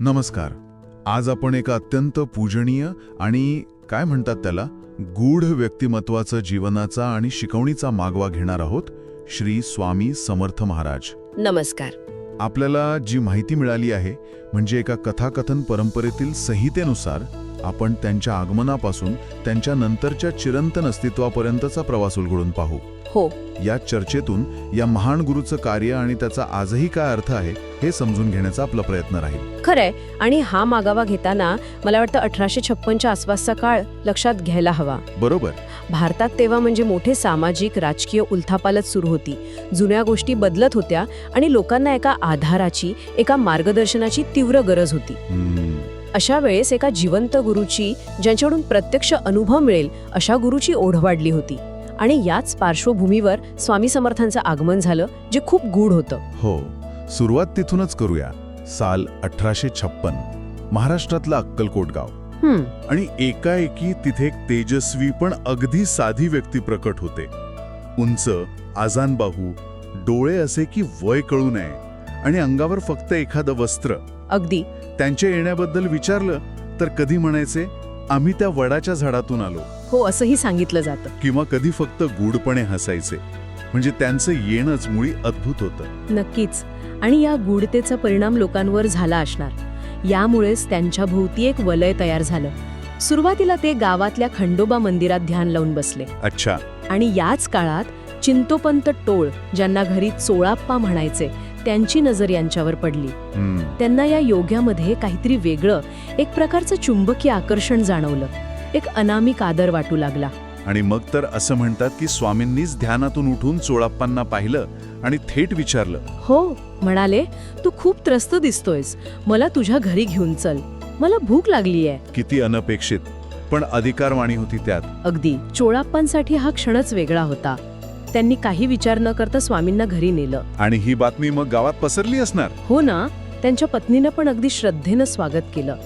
नमस्कार. आज आपण एका अत्यंत पूजनीय आणि काय म्हणतात त्याला? गूढ व्यक्तिमत्वाचं जीवनाचा आणि शिकवणीचा मागवा घेणार आहोत श्री स्वामी समर्थ महाराज. नमस्कार. आपल्याला जी माहिती मिळाली आहे म्हणजे एका कथाकथन परंपरेतील संहितेनुसार आपण त्यांच्या आगमनापासून त्यांच्या नंतरच्या चिरंतन अस्तित्वापर्यंतचा प्रवास उलगडून पाहू. हो. या चर्चेतून या महान गुरुचं कार्य आणि त्याचा आजही काय अर्थ आहे हे समजून घेण्याचा आपला प्रयत्न राहील. खरंय. आणि हा मागावा घेताना मला वाटतं अठराशे छप्पनच्या आसपासचा काळ लक्षात घ्यायला हवा. बरोबर. भारतात तेव्हा म्हणजे मोठे सामाजिक राजकीय उलथापालत सुरू होती. जुन्या गोष्टी बदलत होत्या आणि लोकांना एका आधाराची एका मार्गदर्शनाची तीव्र गरज होती. अशा वेळेस एका जिवंत गुरुची ज्यांच्याकडून प्रत्यक्ष अनुभव मिळेल अशा गुरुची ओढ वाढली होती. आणि याच पार्श्वभूमीवर स्वामी समर्थांचं आगमन झालं जे खूप गूढ होतं. हो सुरुवात तिथूनच करूया. साल अठराशे छप्पन महाराष्ट्रातलं अक्कलकोट गाव. आणि एकाएकी तिथे एक तेजस्वी पण अगदी साधी व्यक्ती प्रकट होते. उंच आजानबाहू डोळे असे की वय कळू नये आणि अंगावर फक्त एखादं वस्त्र. अगदी. त्यांच्या येण्याबद्दल विचारलं तर कधी म्हणायचे आम्ही त्या वडाच्या झाडातून आलो. हो असंही सांगितलं जातं. किंवा कधी फक्त गूढपणे हसायचे. म्हणजे त्यांचं येणंच मुळी अद्भुत होतं. नक्कीच. आणि या गूढतेचा परिणाम लोकांवर झाला असणार. यामुळेच त्यांच्या भोवती एक वलय तयार झालं. सुरुवातीला ते गावातल्या खंडोबा मंदिरात ध्यान लावून बसले. अच्छा. आणि याच काळात चिंतोपंत टोळ ज्यांना घरी चोळाप्पा म्हणायचे त्यांची नजर यांच्यावर पडली. त्यांना या योग्यामध्ये काहीतरी वेगळं एक प्रकारचं चुंबकीय आकर्षण जाणवलं. एक अनामिक आदर वाटू लागला. आणि मग तर असं म्हणतात की स्वामींनीच ध्यानातून उठून चोळाप्पांना पाहिलं आणि थेट विचारलं. हो म्हणाले तू खूप त्रस्त दिसतोयस. मला तुझ्या घरी घेऊन चल. मला भूक लागलीय. किती अनपेक्षित. पण अधिकारवाणी होती त्यात. अगदी. चोळाप्पांसाठी हा क्षणच वेगळा होता. त्यांनी काही विचार न करता स्वामींना घरी नेलं. आणि ही बातमी मग गावात पसरली असणार? हो ना. त्यांच्या पत्नीनं पण अगदी श्रद्धेनं स्वागत केलं.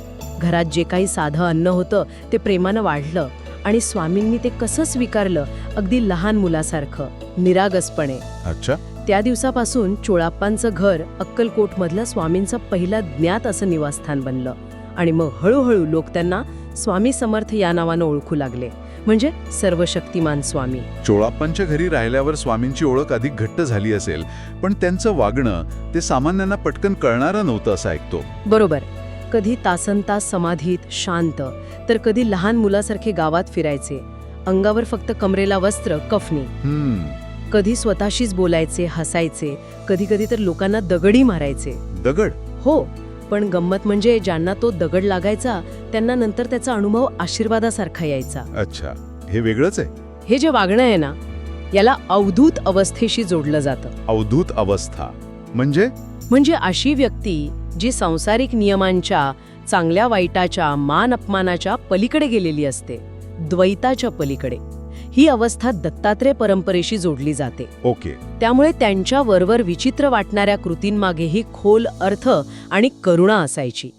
घरात जे काही साधं अन्न होतं ते प्रेमानं वाढलं आणि स्वामींनी ते कसं स्वीकारलं अगदी लहान मुलासारखं निरागसपणे. अच्छा. त्या दिवसापासून चोळाप्पांचं घर अक्कलकोटमधलं स्वामींचं पहिलं ज्ञात असं निवासस्थान बनलं आणि मग हळूहळू लोक त्यांना स्वामी समर्थ या नावानं ओळखू लागले म्हणजे सर्वशक्तिमान स्वामी. चोळाप्पांच्या घरी राहिल्यावर स्वामींची ओळख अधिक घट्ट झाली असेल पण त्यांचं वागणं ते सामान्यांना पटकन कळणारं नव्हतं असं ऐकतो. बरोबर. कधी तासनतास समाधीत शांत तर कधी लहान मुलासारखे गावात फिरायचे. अंगावर फक्त कमरेला वस्त्र कफनी. कधी स्वतःशीच बोलायचे हसायचे कधी कधी तर लोकांना दगडी मारायचे. दगड? हो पण गंमत म्हणजे ज्यांना तो दगड लागायचा त्यांना नंतर त्याचा अनुभव आशीर्वादासारखा यायचा. अच्छा हे वेगळंच आहे. हे जे वागणं आहे ना याला अवधूत अवस्थेशी जोडलं जातं. अवधूत अवस्था. म्हणजे? म्हणजे अशी व्यक्ती जी सांसारिक नियमांच्या चांगल्या वाईटाच्या मान अपमानाच्या पलीकडे गेलेली असते द्वैताच्या पलीकडे. ही अवस्था दत्तात्रय परंपरेशी जोडली जाते. ओके. त्यामुळे त्यांच्या वरवर विचित्र वाटणाऱ्या कृतींमागेही खोल अर्थ आणि करुणा असायची.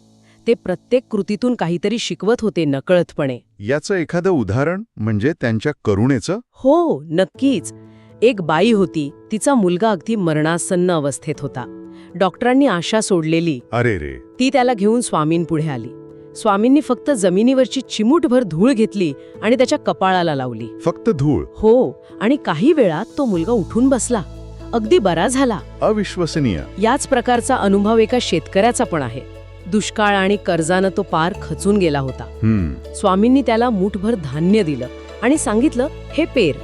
ते प्रत्येक कृतीतून काहीतरी शिकवत होते नकळतपणे. याचं एखादं उदाहरण म्हणजे त्यांच्या करुणेचं? हो नक्कीच. एक बाई होती तिचा मुलगा अगदी मरणासन्न अवस्थेत होता. डॉक्टरांनी आशा सोडलेली. अरे रे. ती त्याला घेऊन स्वामींपुढे आली. स्वामींनी फक्त जमिनीवरची चिमूटभर धूळ घेतली आणि त्याच्या कपाळाला लावली. फक्त धूळ? हो आणि काही वेळात तो मुलगा उठून बसला. अगदी बरा झाला. अविश्वसनीय. याच प्रकारचा अनुभव एका शेतकऱ्याचा पण आहे. दुष्काळ आणि कर्जानं तो पार खचून गेला होता. हम्म. स्वामींनी त्याला मूठभर धान्य दिलं आणि सांगितलं हे पेर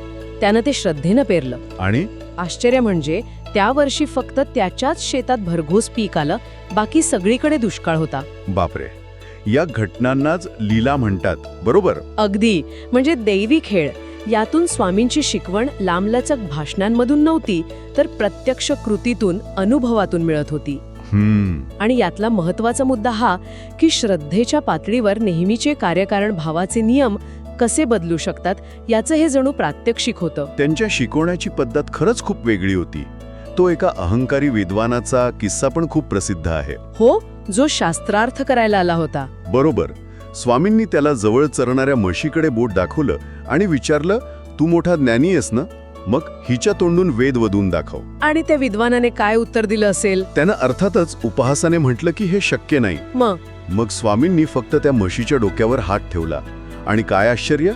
त्यानं ते श्रद्धेनं पेरलं. आणि? आश्चर्य म्हणजे त्या वर्षी फक्त त्याच्याच शेतात भरघोस पीक आलं बाकी सगळीकडे दुष्काळ होता. बापरे. या घटनांनाच लीला म्हणतात बरोबर? अगदी. म्हणजे दैवी खेळ. यातून स्वामींची शिकवण लांबलचक भाषणांमधून नव्हती तर प्रत्यक्ष कृतीतून अनुभवातून मिळत होती. आणि यातला महत्त्वाचा मुद्दा हा की श्रद्धेच्या पातळीवर नेहमीचे कार्यकारण भावाचे नियम कसे बदलू शकतात याचं हे जणू प्रात्यक्षिक होतं. त्यांच्या शिकवण्याची पद्धत खरंच खूप वेगळी होती. तो एका अहंकारी विद्वानाचा किस्सा पण खूप प्रसिद्ध आहे. हो जो शास्त्रार्थ करायला आला होता. बरोबर. स्वामींनी त्याला जवळ चरणाऱ्या म्हशीकडे बोट दाखवलं आणि विचारलं तू मोठा ज्ञानी आहेस ना? मग हिच्या तोंडून वेद वधून दाखव. आणि त्या विद्वानाने काय उत्तर दिलं असेल? त्यानं अर्थातच उपहासाने म्हटलं की हे शक्य नाही. मग? मग स्वामींनी फक्त त्या म्हशीच्या डोक्यावर हात ठेवला. आणि काय आश्चर्य?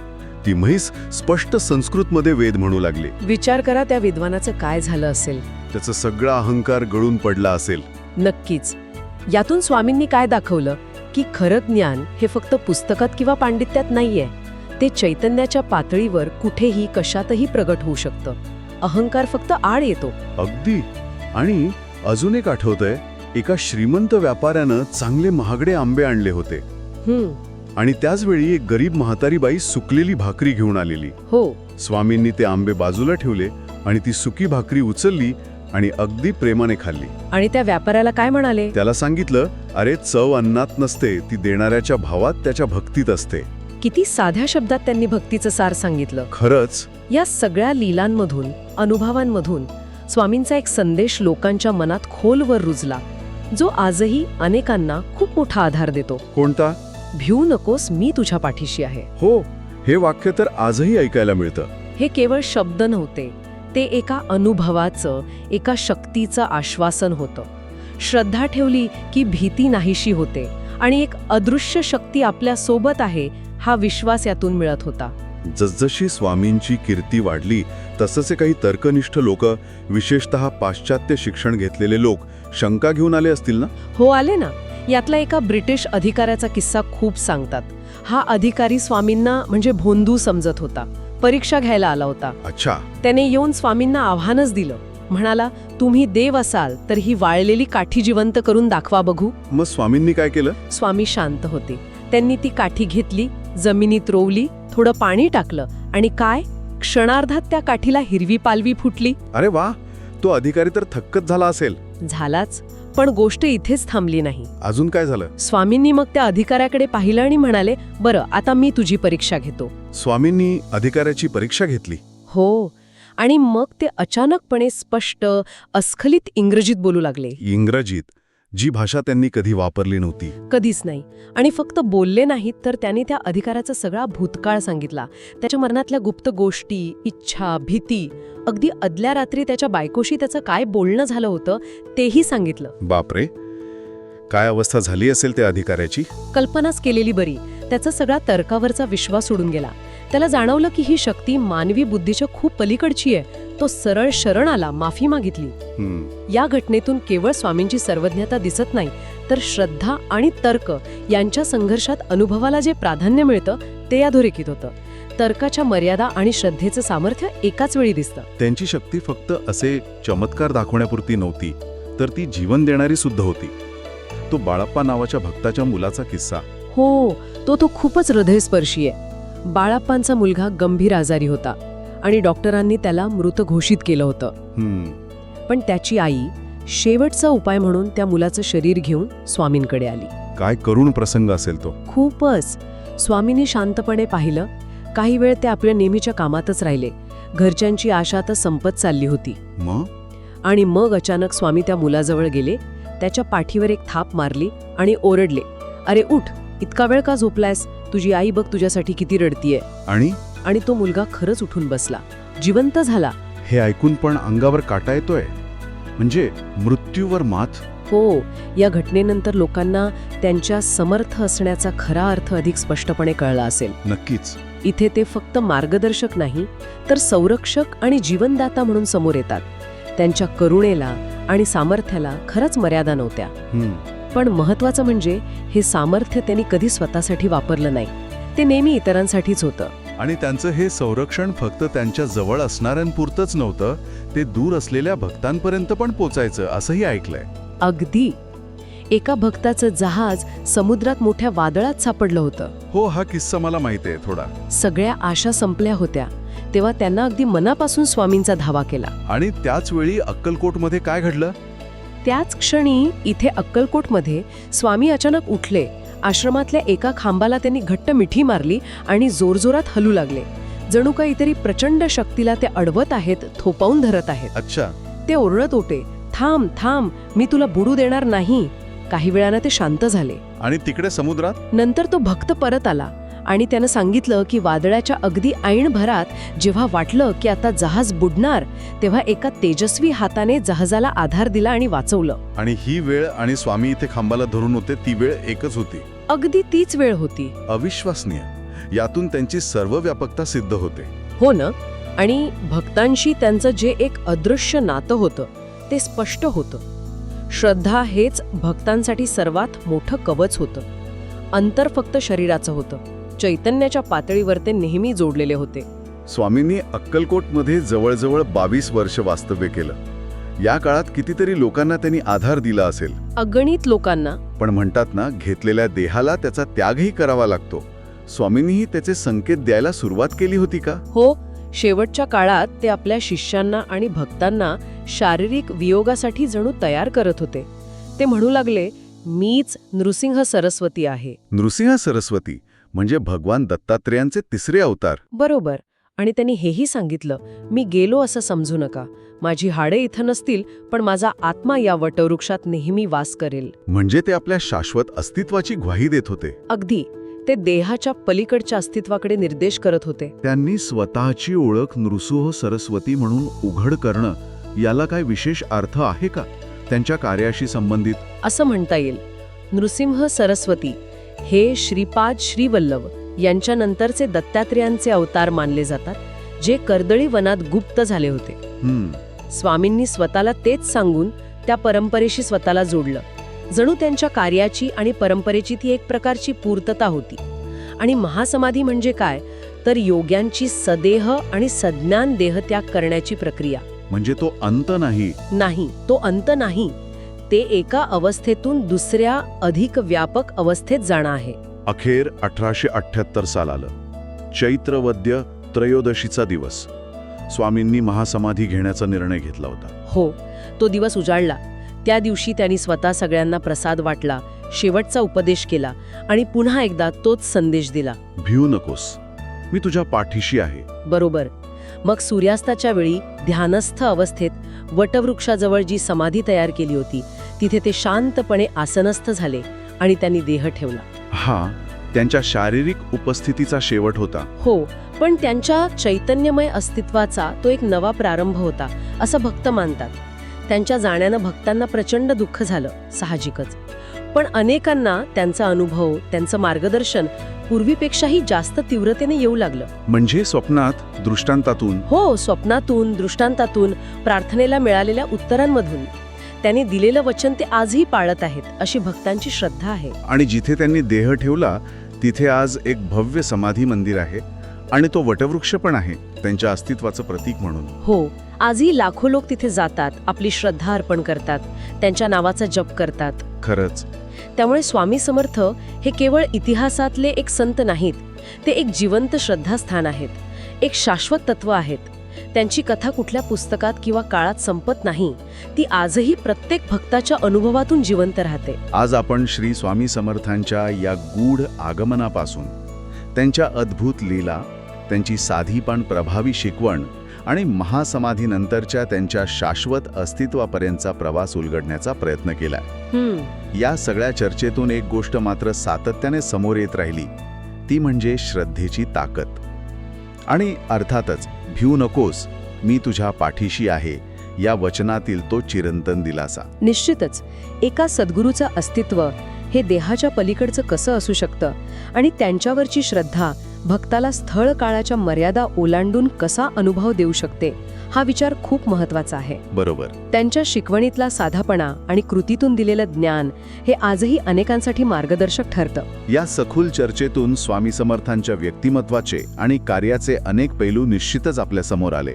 ती म्हैस स्पष्ट संस्कृतमध्ये वेद म्हणू लागली. विचार करा त्या विद्वानाचं काय झालं असेल. त्याचा सगळा अहंकार गळून पडला असेल. नक्कीच. यातून स्वामींनी काय दाखवलं? की खरं ज्ञान हे फक्त पुस्तकात किंवा पांडित्यात नाहीये. ते चैतन्याच्या पातळीवर कुठेही कशातही प्रगट होऊ शकतं. अहंकार फक्त आड येतो. अगदी. आणि अजून एक आठवतंय एका श्रीमंत व्यापाऱ्यानं चांगले महागडे आंबे आणले होते. हम्म आणि त्याच वेळी एक गरीब म्हातारी बाई सुकलेली भाकरी घेऊन आलेली. हो. स्वामींनी ते आंबे बाजूला ठेवले आणि ती सुकी भाकरी उचलली आणि अगदी प्रेमाने खाल्ली. आणि त्या व्यापाऱ्याला काय म्हणाले? त्याला सांगितलं अरे चव अन्नात नसते ती देणाऱ्याच्या भावात त्याच्या भक्तीत असते. किती साध्या शब्दात त्यांनी भक्तीचं सार सांगितलं. खरंच? या सगळ्या लीलांमधून अनुभवांमधून स्वामींचा एक संदेश लोकांच्या मनात खोलवर रुजला जो आजही अनेकांना खूप मोठा आधार देतो. कोणता? भिऊ नकोस मी तुझ्या पाठीशी आहे. हो हे वाक्य तर आजही ऐकायला मिळतं. हे केवळ शब्द नव्हते ते एका अनुभवाचं एका शक्तीचं आश्वासन होतं. श्रद्धा ठेवली की भीती नाहीशी होते आणि एक अदृश्य शक्ती आपल्यासोबत आहे हा विश्वास यातून मिळत होता. जसजशी स्वामींची कीर्ती वाढली तसचे काही तर्कनिष्ठ लोक विशेषतः पाश्चात्य शिक्षण घेतलेले लोक शंका घेऊन आले असतील ना? हो आले ना. यातला एका ब्रिटिश अधिकाऱ्याचा किस्सा खूप सांगतात. हा अधिकारी स्वामींना म्हणजे भोंदू समजत होता. परीक्षा घ्यायला आला होता. अच्छा. त्याने येऊन स्वामींना आव्हानच दिलं. म्हणाला तुम्ही देव असाल तर ही वाळलेली काठी जिवंत करून दाखवा बघू. मग स्वामींनी काय केलं? स्वामी शांत होते. त्यांनी ती काठी घेतली जमिनीत रोवली थोडं पाणी टाकलं आणि काय? क्षणार्धात त्या काठीला हिरवी पालवी फुटली. अरे वा! तो अधिकारी तर थक्कच झाला असेल. झालाच. पण गोष्ट इथेच थांबली नाही. अजून काय झालं? स्वामींनी मग त्या अधिकाऱ्याकडे पाहिलं आणि म्हणाले बरं आता मी तुझी परीक्षा घेतो. स्वामींनी अधिकाऱ्याची परीक्षा घेतली? हो. आणि मग ते अचानकपणे स्पष्ट अस्खलित इंग्रजीत बोलू लागले. इंग्रजीत. जी भाषा त्यांनी कधी वापरली नव्हती. कधीच नाही. आणि फक्त बोलले नाहीत तर त्यांनी त्या अधिकाराचा सगळा भूतकाळ सांगितला. त्याच्या मरणातल्या गुप्त गोष्टी इच्छा भीती अगदी अदल्या रात्री त्याच्या बायकोशी त्याचं काय बोलणं झालं होतं तेही सांगितलं. बापरे. काय अवस्था झाली असेल त्या अधिकाऱ्याची? कल्पनाच केलेली बरी. त्याचा सगळा तर्कावरचा विश्वास उडून गेला. त्याला जाणवलं की ही शक्ती मानवी बुद्धीच्या खूप पलीकडची आहे. तो सरळ शरण आला माफी मागितली. या घटनेतून केवळ स्वामींची सर्वज्ञता दिसत नाही तर श्रद्धा आणि तर्क यांच्या संघर्षात अनुभवाला जे प्राधान्य मिळतं ते अधोरेखित होतं. तर्काच्या मर्यादा आणि श्रद्धेचं सामर्थ्य एकाच वेळी दिसतं. त्यांची शक्ती फक्त असे चमत्कार दाखवण्यापुरती नव्हती तर ती जीवन देणारी सुद्धा होती. तो बाळप्पा नावाच्या भक्ताच्या मुलाचा किस्सा. हो तो तो खूपच हृदयस्पर्शी आहे. बाळाप्पांचा मुलगा गंभीर आजारी होता. आणि डॉक्टरांनी त्याला मृत घोषित केलं होतं. पण त्याची आई शेवटचा उपाय म्हणून त्या मुलाचं शरीर घेऊन स्वामींकडे आली. काय करुण प्रसंग असेल तो. खूपच. स्वामींनी शांतपणे पाहिलं. काही वेळ ते आपल्या नेहमीच्या कामातच राहिले. घरच्यांची आशा तर संपत चालली होती. आणि मग अचानक स्वामी त्या मुलाजवळ गेले. त्याच्या पाठीवर एक थाप मारली आणि ओरडले. अरे उठ. इतका वेळ का झोपलायस? तुझी आई बघ तुझ्यासाठी किती रडतीये. आणि? आणि तो मुलगा खरंच उठून बसला. जिवंत झाला. हे ऐकून पण अंगावर काटा येतोय? म्हणजे मृत्यूवर मात? हो या घटनेनंतर लोकांना त्यांच्या समर्थ असण्याचा खरा अर्थ अधिक स्पष्टपणे कळला असेल. नक्कीच. इथे ते फक्त मार्गदर्शक नाही तर संरक्षक आणि जीवनदाता म्हणून समोर येतात. त्यांच्या करुणेला आणि सामर्थ्याला खरंच मर्यादा नव्हत्या. पण महत्वाचं म्हणजे हे सामर्थ्य त्यांनी कधी स्वतःसाठी वापरलं नाही. ते नेहमी इतरांसाठीच होतं. आणि त्यांचं हे संरक्षण फक्त त्यांच्या जवळ असणाऱ्यांपुरतंच नव्हतं ते दूर असलेल्या भक्तांपर्यंत पण पोचायचं असंही ऐकलंय. अगदी. एका भक्ताचं जहाज समुद्रात मोठ्या वादळात सापडलं होतं. हो हा किस्सा मला माहिती आहे थोडा. सगळ्या आशा संपल्या होत्या. तेव्हा त्यांना अगदी मनापासून स्वामींचा धावा केला. आणि त्याच वेळी अक्कलकोटमध्ये काय घडलं? त्याच क्षणी इथे अक्कलकोटमध्ये स्वामी अचानक उठले आश्रमातल्या एका खांबाला त्यांनी घट्ट मिठी मारली आणि जोरजोरात हलू लागले. जणू काहीतरी प्रचंड शक्तीला ते अडवत आहेत थोपावून धरत आहेत. अच्छा. ते ओरडत होते थांब थांब मी तुला बुडू देणार नाही. काही वेळानं ते शांत झाले. आणि तिकडे समुद्रात? नंतर तो भक्त परत आला. आणि त्यानं सांगितलं की वादळाच्या अगदी ऐन भरात जेव्हा वाटलं की आता जहाज बुडणार तेव्हा एका तेजस्वी हाताने जहाजाला आधार दिला आणि वाचवलं. आणि ही वेळ आणि स्वामी इथे खांबाला धरून होते ती वेळ एकच होती. अगदी तीच वेळ होती. अविश्वसनीय. यातून त्यांची सर्व व्यापकता सिद्ध होते. हो ना? आणि भक्तांशी त्यांचं जे एक अदृश्य नातं होतं ते स्पष्ट होतं. श्रद्धा हेच भक्तांसाठी सर्वात मोठं कवच होतं. अंतर फक्त शरीराचं होतं. चैतन्याच्या पातळीवर ते नेहमी जोडलेले होते. स्वामींनी अक्कलकोटमध्ये जवळजवळ बावीस वर्ष वास्तव्य केलं. या काळात कितीतरी लोकांना त्यांनी आधार दिला असेल. अगणित लोकांना. पण म्हणतात ना घेतलेल्या देहाला त्याचा त्यागही करावा लागतो. स्वामींनीही त्याचे संकेत द्यायला सुरुवात केली होती का? हो शेवटच्या काळात ते आपल्या शिष्यांना आणि भक्तांना शारीरिक वियोगासाठी जणू तयार करत होते. ते म्हणू लागले मीच नृसिंह सरस्वती आहे. नृसिंह सरस्वती? म्हणजे भगवान दत्तात्रेयांचे तिसरे अवतार. बरोबर. आणि त्यांनी हेही सांगितलं मी गेलो असं समजू नका. माझी हाडे इथं नसतील पण माझा आत्मा या वटवृक्षात नेहमी वास करेल. म्हणजे ते आपल्या शाश्वत अस्तित्वाची ग्वाही देत होते. अगदी. ते देहाच्या पलीकडच्या अस्तित्वाकडे निर्देश करत होते. त्यांनी स्वतःची ओळख नृसिंह सरस्वती म्हणून उघड करणं याला काय विशेष अर्थ आहे का? त्यांच्या कार्याशी संबंधित. असं म्हणता येईल. नृसिंह सरस्वती हे श्रीपाद श्रीवल्लभ यांच्यानंतरचे दत्तात्रेयांचे अवतार मानले जातात जे कर्दळी वनात गुप्त झाले होते. स्वामींनी स्वतःला तेच सांगून त्या परंपरेशी स्वतःला जोडलं. जणू त्यांच्या कार्याची आणि परंपरेची ती एक प्रकारची पूर्तता होती. आणि महासमाधी म्हणजे काय? तर योग्यांची सदेह आणि सज्ञान देहत्याग करण्याची प्रक्रिया. म्हणजे तो अंत नाही. नाही तो अंत नाही. ते एका अवस्थेतून दुसऱ्या अधिक व्यापक अवस्थेत जाणं आहे. अखेर अठराशे अठ्ठ्याहत्तर साल आलं. चैत्रवद्य त्रयोदशीचा दिवस. स्वामींनी महासमाधी घेण्याचा निर्णय घेतला होता. हो तो दिवस उजाडला. त्या दिवशी त्यांनी स्वतः सगळ्यांना प्रसाद वाटला शेवटचा उपदेश केला आणि पुन्हा एकदा तोच संदेश दिला. भिऊ नकोस. मी तुझ्या पाठीशी आहे. बरोबर. मग सूर्यास्ताच्या वेळी ध्यानस्थ अवस्थेत वटवृक्षाजवळ जी समाधी तयार केली होती तिथे ते शांतपणे आसनस्थ झाले आणि त्यांनी देह ठेवला. हा त्यांच्या शारीरिक उपस्थितीचा शेवट होता. हो पण त्यांच्या चैतन्यमय अस्तित्वाचा तो एक नवा प्रारंभ होता असं भक्त मानतात. त्यांच्या जाण्यानं भक्तांना प्रचंड दुःख झालं साहजिकच. पण अनेकांना त्यांचा अनुभव त्यांचं मार्गदर्शन पूर्वीपेक्षाही जास्त तीव्रतेने येऊ लागलं. म्हणजे स्वप्नात दृष्टांतातून? हो स्वप्नातून दृष्टांतातून प्रार्थनेला मिळालेल्या उत्तरांमधून. त्यांनी दिलेलं वचन ते आजही पाळत आहेत अशी भक्तांची श्रद्धा आहे. आणि जिथे त्यांनी देह ठेवला तिथे आज एक भव्य समाधी मंदिर आहे आणि तो वटवृक्ष पण आहे त्यांच्या अस्तित्वाचं प्रतीक म्हणून. हो आजही लाखो लोक तिथे जातात आपली श्रद्धा अर्पण करतात त्यांच्या नावाचा जप करतात. खरंच. त्यामुळे स्वामी समर्थ हे केवळ इतिहासातले एक संत नाहीत ते एक जिवंत श्रद्धास्थान आहेत एक शाश्वत तत्व आहेत. त्यांची कथा कुठल्या पुस्तकात किंवा काळात संपत नाही. ती आजही प्रत्येक भक्ताच्या अनुभवातून जिवंत राहते. आज आपण श्री स्वामी समर्थांच्या या गूढ आगमनापासून त्यांच्या अद्भुत लीला त्यांची साधी पण प्रभावी शिकवण आणि महासमाधीनंतरच्या त्यांच्या शाश्वत अस्तित्वापर्यंतचा प्रवास उलगडण्याचा प्रयत्न केला या सगळ्या चर्चेतून एक गोष्ट मात्र सातत्याने समोर येत राहिली. ती म्हणजे श्रद्धेची ताकद. आणि अर्थातच भिऊ नकोस मी तुझ्या पाठीशी आहे या वचनातील तो चिरंतन दिलासा. निश्चितच एका सद्गुरूचं अस्तित्व हे देहाच्या पलीकडचं कसं असू शकतं आणि त्यांच्यावरची श्रद्धा भक्ताला स्थळ काळाच्या मर्यादा ओलांडून कसा अनुभव देऊ शकते हा विचार खूप महत्त्वाचा आहे. बरोबर. त्यांच्या शिकवणीतला साधापणा आणि कृतीतून दिलेलं ज्ञान हे आजही अनेकांसाठी मार्गदर्शक ठरतं. या सखोल चर्चेतून स्वामी समर्थांच्या व्यक्तिमत्वाचे आणि कार्याचे अनेक पैलू निश्चितच आपल्यासमोर आले.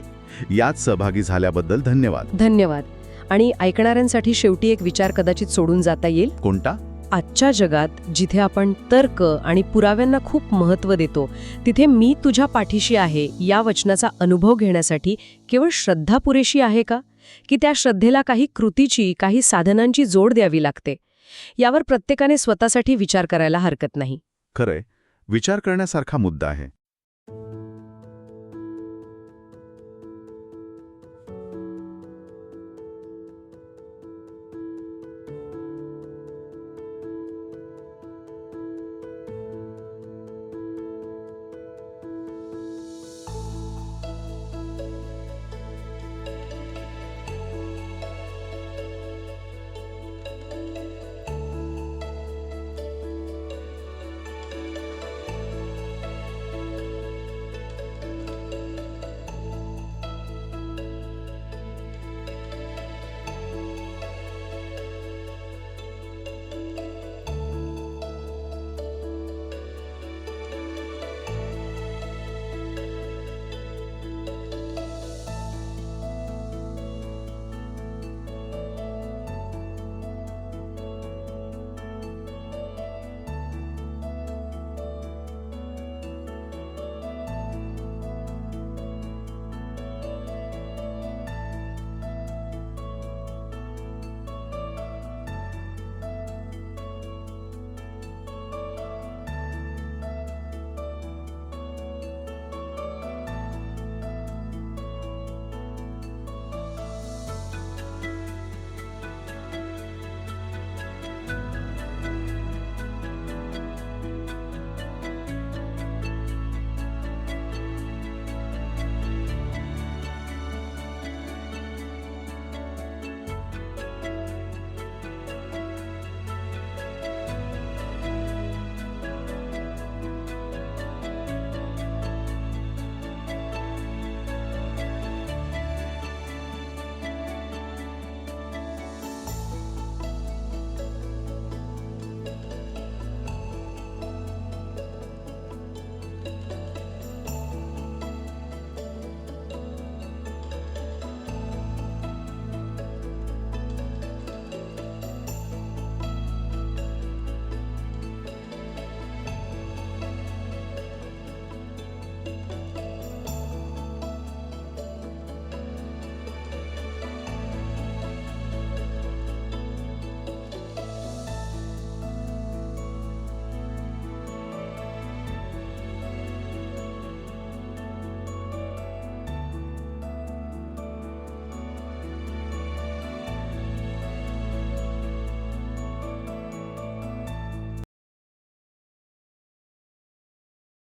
यात सहभागी झाल्याबद्दल धन्यवाद. धन्यवाद. आणि ऐकणाऱ्यांसाठी शेवटी एक विचार कदाचित सोडून जाता येईल? कोणता? आजच्या जगात जिथे आपण तर्क आणि पुराव्यांना खूप महत्त्व देतो तिथे मी तुझ्या पाठीशी आहे या वचनाचा अनुभव घेण्यासाठी केवळ श्रद्धा पुरेशी आहे का? की त्या श्रद्धेला काही कृतीची काही साधनांची जोड द्यावी लागते? यावर प्रत्येकाने स्वतःसाठी विचार करायला हरकत नाही. खरंय. विचार करण्यासारखा मुद्दा आहे.